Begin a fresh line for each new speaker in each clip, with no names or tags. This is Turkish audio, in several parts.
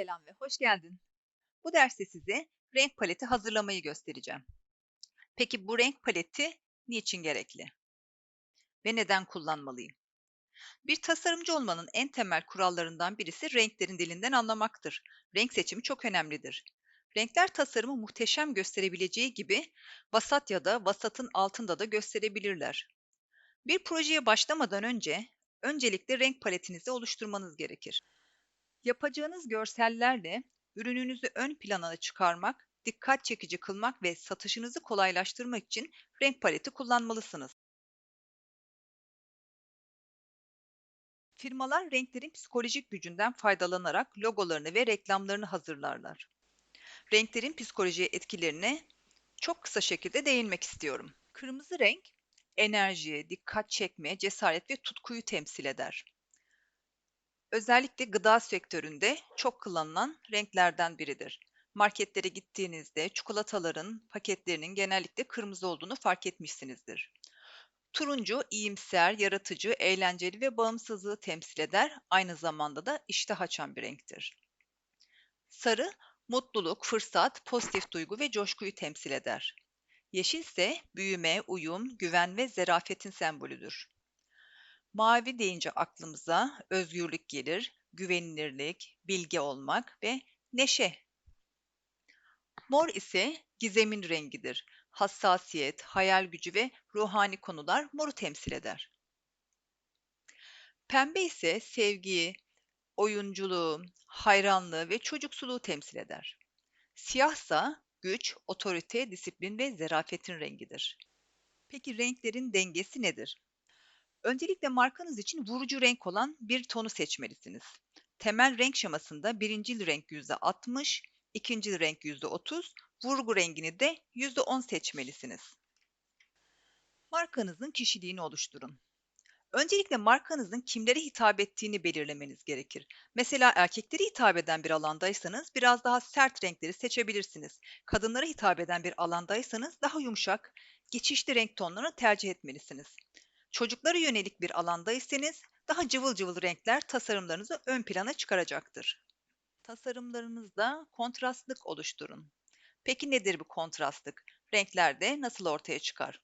Selam ve hoş geldin. Bu derste size renk paleti hazırlamayı göstereceğim. Peki bu renk paleti niçin gerekli? Ve neden kullanmalıyım? Bir tasarımcı olmanın en temel kurallarından birisi renklerin dilinden anlamaktır. Renk seçimi çok önemlidir. Renkler tasarımı muhteşem gösterebileceği gibi vasat ya da vasatın altında da gösterebilirler. Bir projeye başlamadan önce öncelikle renk paletinizi oluşturmanız gerekir. Yapacağınız görsellerle ürününüzü ön plana çıkarmak, dikkat çekici kılmak ve satışınızı kolaylaştırmak için renk paleti kullanmalısınız. Firmalar renklerin psikolojik gücünden faydalanarak logolarını ve reklamlarını hazırlarlar. Renklerin psikolojiye etkilerine çok kısa şekilde değinmek istiyorum. Kırmızı renk enerji, dikkat çekme, cesaret ve tutkuyu temsil eder. Özellikle gıda sektöründe çok kullanılan renklerden biridir. Marketlere gittiğinizde çikolataların paketlerinin genellikle kırmızı olduğunu fark etmişsinizdir. Turuncu, iyimser, yaratıcı, eğlenceli ve bağımsızlığı temsil eder. Aynı zamanda da iştah açan bir renktir. Sarı, mutluluk, fırsat, pozitif duygu ve coşkuyu temsil eder. Yeşil ise büyüme, uyum, güven ve zarafetin sembolüdür. Mavi deyince aklımıza özgürlük gelir, güvenilirlik, bilge olmak ve neşe. Mor ise gizemin rengidir. Hassasiyet, hayal gücü ve ruhani konular moru temsil eder. Pembe ise sevgiyi, oyunculuğu, hayranlığı ve çocuksuluğu temsil eder. Siyahsa güç, otorite, disiplin ve zarafetin rengidir. Peki renklerin dengesi nedir? Öncelikle markanız için vurucu renk olan bir tonu seçmelisiniz. Temel renk şemasında birincil renk %60, ikincil renk %30, vurgu rengini de %10 seçmelisiniz. Markanızın kişiliğini oluşturun. Öncelikle markanızın kimlere hitap ettiğini belirlemeniz gerekir. Mesela erkeklere hitap eden bir alandaysanız biraz daha sert renkleri seçebilirsiniz. Kadınlara hitap eden bir alandaysanız daha yumuşak, geçişli renk tonlarını tercih etmelisiniz. Çocuklara yönelik bir alandaysanız daha cıvıl cıvıl renkler tasarımlarınızı ön plana çıkaracaktır. Tasarımlarınızda kontrastlık oluşturun. Peki nedir bu kontrastlık? Renklerde nasıl ortaya çıkar?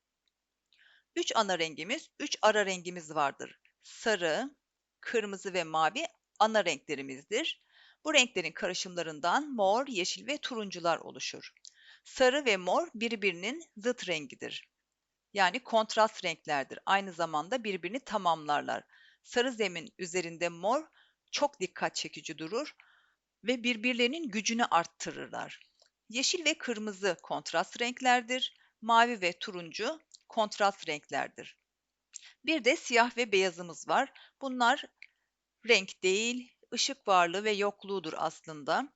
Üç ana rengimiz, üç ara rengimiz vardır. Sarı, kırmızı ve mavi ana renklerimizdir. Bu renklerin karışımlarından mor, yeşil ve turuncular oluşur. Sarı ve mor birbirinin zıt rengidir yani kontrast renklerdir. Aynı zamanda birbirini tamamlarlar. Sarı zemin üzerinde mor çok dikkat çekici durur ve birbirlerinin gücünü arttırırlar. Yeşil ve kırmızı kontrast renklerdir. Mavi ve turuncu kontrast renklerdir. Bir de siyah ve beyazımız var. Bunlar renk değil, ışık varlığı ve yokluğudur aslında.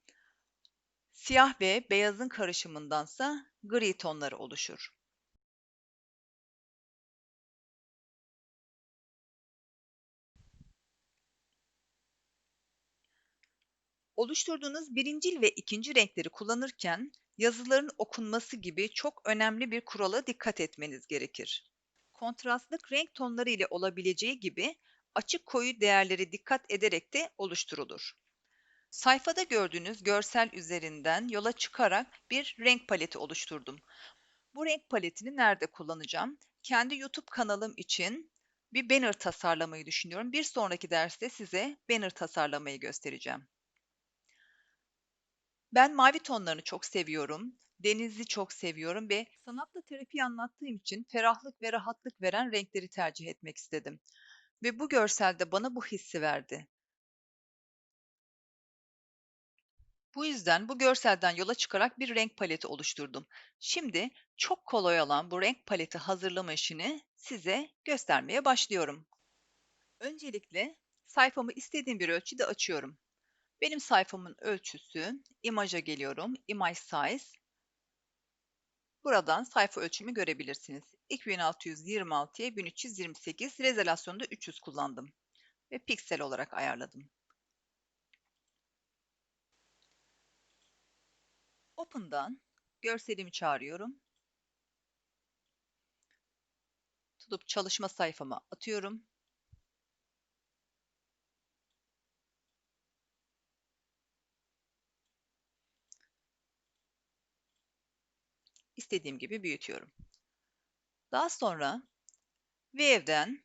Siyah ve beyazın karışımındansa gri tonları oluşur. Oluşturduğunuz birincil ve ikinci renkleri kullanırken yazıların okunması gibi çok önemli bir kurala dikkat etmeniz gerekir. Kontrastlık renk tonları ile olabileceği gibi açık koyu değerleri dikkat ederek de oluşturulur. Sayfada gördüğünüz görsel üzerinden yola çıkarak bir renk paleti oluşturdum. Bu renk paletini nerede kullanacağım? Kendi YouTube kanalım için bir banner tasarlamayı düşünüyorum. Bir sonraki derste size banner tasarlamayı göstereceğim. Ben mavi tonlarını çok seviyorum. Denizi çok seviyorum ve sanatla terapi anlattığım için ferahlık ve rahatlık veren renkleri tercih etmek istedim. Ve bu görselde bana bu hissi verdi. Bu yüzden bu görselden yola çıkarak bir renk paleti oluşturdum. Şimdi çok kolay olan bu renk paleti hazırlama işini size göstermeye başlıyorum. Öncelikle sayfamı istediğim bir ölçüde açıyorum. Benim sayfamın ölçüsü, imaja geliyorum, image size. Buradan sayfa ölçümü görebilirsiniz. 2626'ya 1328, rezolasyonda 300 kullandım ve piksel olarak ayarladım. Open'dan görselimi çağırıyorum. Tutup çalışma sayfama atıyorum. İstediğim gibi büyütüyorum. Daha sonra Wave'den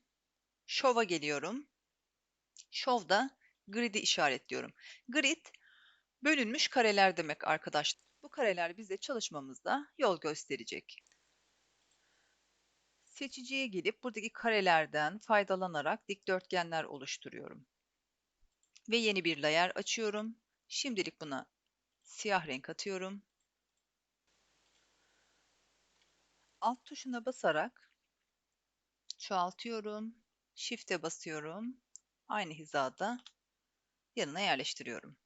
Show'a geliyorum. Show'da grid'i işaretliyorum. Grid bölünmüş kareler demek arkadaşlar. Bu kareler bize çalışmamızda yol gösterecek. Seçiciye gelip buradaki karelerden faydalanarak dikdörtgenler oluşturuyorum. Ve yeni bir layer açıyorum. Şimdilik buna siyah renk atıyorum. Alt tuşuna basarak çoğaltıyorum. Shift'e basıyorum. Aynı hizada yanına yerleştiriyorum.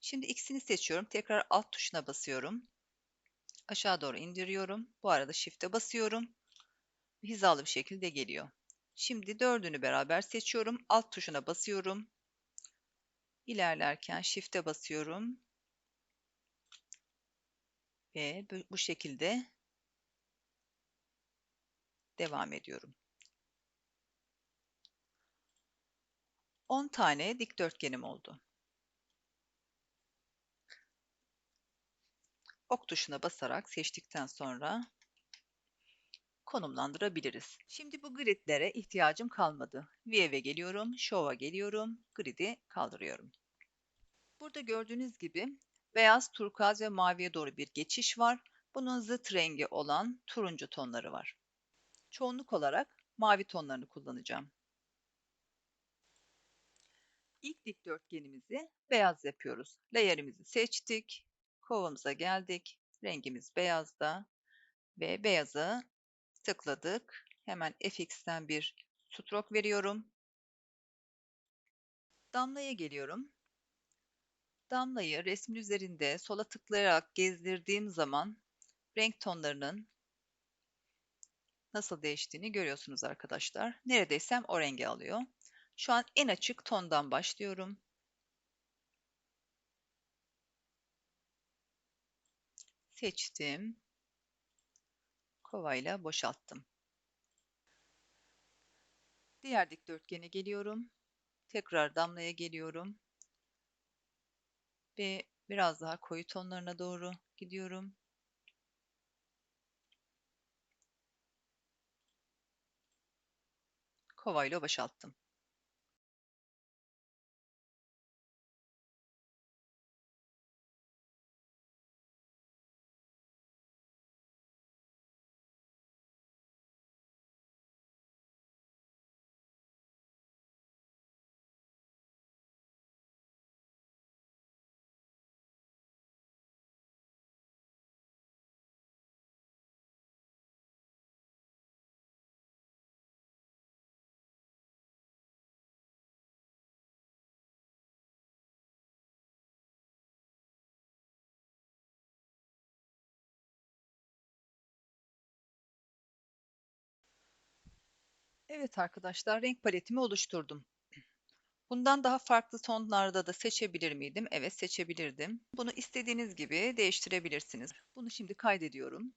Şimdi ikisini seçiyorum. Tekrar alt tuşuna basıyorum. Aşağı doğru indiriyorum. Bu arada Shift'e basıyorum. Hizalı bir şekilde geliyor. Şimdi dördünü beraber seçiyorum. Alt tuşuna basıyorum. İlerlerken Shift'e basıyorum. Ve bu şekilde devam ediyorum. 10 tane dikdörtgenim oldu. Ok tuşuna basarak seçtikten sonra konumlandırabiliriz. Şimdi bu gridlere ihtiyacım kalmadı. View'e geliyorum, Show'a geliyorum, grid'i kaldırıyorum. Burada gördüğünüz gibi beyaz, turkuaz ve maviye doğru bir geçiş var. Bunun zıt rengi olan turuncu tonları var. Çoğunluk olarak mavi tonlarını kullanacağım. İlk dikdörtgenimizi beyaz yapıyoruz. Layer'imizi seçtik. Kovamıza geldik. Rengimiz beyazda ve beyazı tıkladık. Hemen FX'ten bir stroke veriyorum. Damlaya geliyorum. Damlayı resmin üzerinde sola tıklayarak gezdirdiğim zaman renk tonlarının nasıl değiştiğini görüyorsunuz arkadaşlar. Neredeysem o rengi alıyor. Şu an en açık tondan başlıyorum. Seçtim. Kovayla boşalttım. Diğer dikdörtgene geliyorum. Tekrar damlaya geliyorum. Ve biraz daha koyu tonlarına doğru gidiyorum. Kovayla boşalttım. Evet arkadaşlar, renk paletimi oluşturdum. Bundan daha farklı tonlarda da seçebilir miydim? Evet, seçebilirdim. Bunu istediğiniz gibi değiştirebilirsiniz. Bunu şimdi kaydediyorum.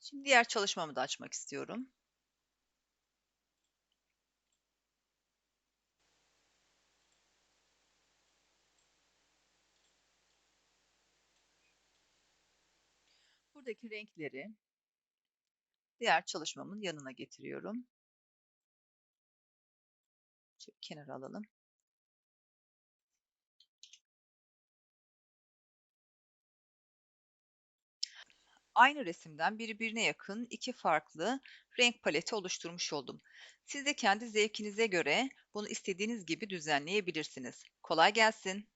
Şimdi diğer çalışmamı da açmak istiyorum. Buradaki renkleri diğer çalışmamın yanına getiriyorum. Şöyle kenara alalım. Aynı resimden birbirine yakın iki farklı renk paleti oluşturmuş oldum. Siz de kendi zevkinize göre bunu istediğiniz gibi düzenleyebilirsiniz. Kolay gelsin.